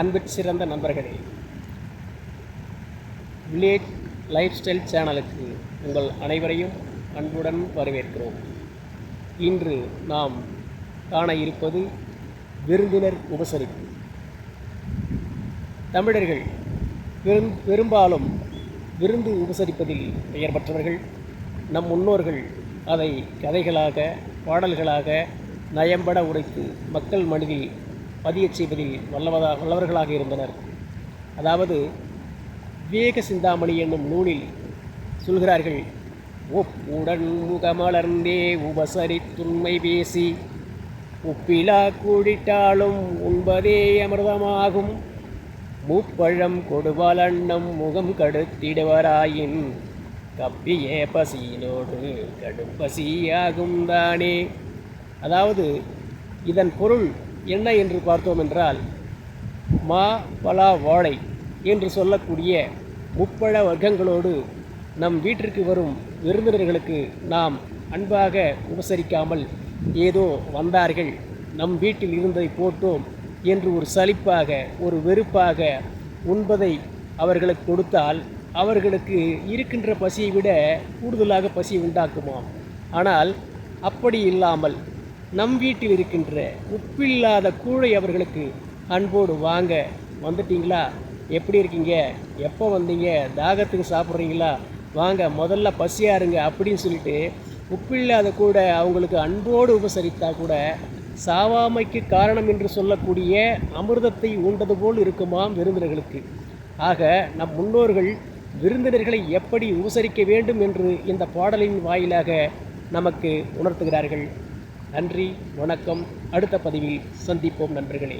அன்பிற் சிறந்த நண்பர்களே village life style சேனலுக்கு உங்கள் அனைவரையும் அன்புடன் வரவேற்கிறோம். இன்று நாம் காண இருப்பது விருந்தினர் உபசரிப்பு. தமிழர்கள் பெரும் பெரும்பாலும் விருந்து உபசரிப்பதில் பெயர் பெற்றவர்கள். நம் முன்னோர்கள் அதை கதைகளாக பாடல்களாக நயம்பட உடைத்து மக்கள் மனதில் பதியச் செய்வதில் வல்லவதா வல்லவர்களாக இருந்தனர். அதாவது விவேக சிந்தாமணி என்னும் நூலில் சொல்கிறார்கள் ஒப்புடன் முகமலர்ந்தே உபசரித்துண்மை பேசி உப்பிலா கூடிட்டாலும் உண்பதே அமிர்தமாகும். மூப்பழம் கொடுவால் முகம் கடுத்திடுவராயின் கப்பியே பசியினோடு கடும் பசியாகும் தானே அதாவது இதன் பொருள் என்ன என்று பார்த்தோம் என்றால் மா பலா வாழை என்று சொல்லக்கூடிய முப்பழ வர்க்கங்களோடு நம் வீட்டிற்கு வரும் விருந்தினர்களுக்கு நாம் அன்பாக உபசரிக்காமல் ஏதோ வந்தார்கள் நம் வீட்டில் இருந்ததை போட்டோம் என்று ஒரு சலிப்பாக ஒரு வெறுப்பாக உண்பதை அவர்களுக்கு கொடுத்தால் அவர்களுக்கு இருக்கின்ற பசியை விட கூடுதலாக பசி உண்டாக்குமாம். ஆனால் அப்படி இல்லாமல் நம் வீட்டில் இருக்கின்ற உப்பில்லாத கூழை அவர்களுக்கு அன்போடு வாங்க. வந்துட்டீங்களா? எப்படி இருக்கீங்க? எப்போ வந்தீங்க? தாகத்துக்கு சாப்பிட்றீங்களா? வாங்க முதல்ல பசியாக இருங்க அப்படின்னு சொல்லிட்டு உப்பில்லாத கூட அவங்களுக்கு அன்போடு உபசரித்தா கூட சாவாமைக்கு காரணம் என்று சொல்லக்கூடிய அமிர்தத்தை உண்டது போல் இருக்குமாம் விருந்தினர்களுக்கு? ஆக நம் முன்னோர்கள் விருந்தினர்களை எப்படி உபசரிக்க வேண்டும் என்று இந்த பாடலின் வாயிலாக நமக்கு உணர்த்துகிறார்கள். நன்றி வணக்கம். அடுத்த பதிவில் சந்திப்போம் நண்பர்களே.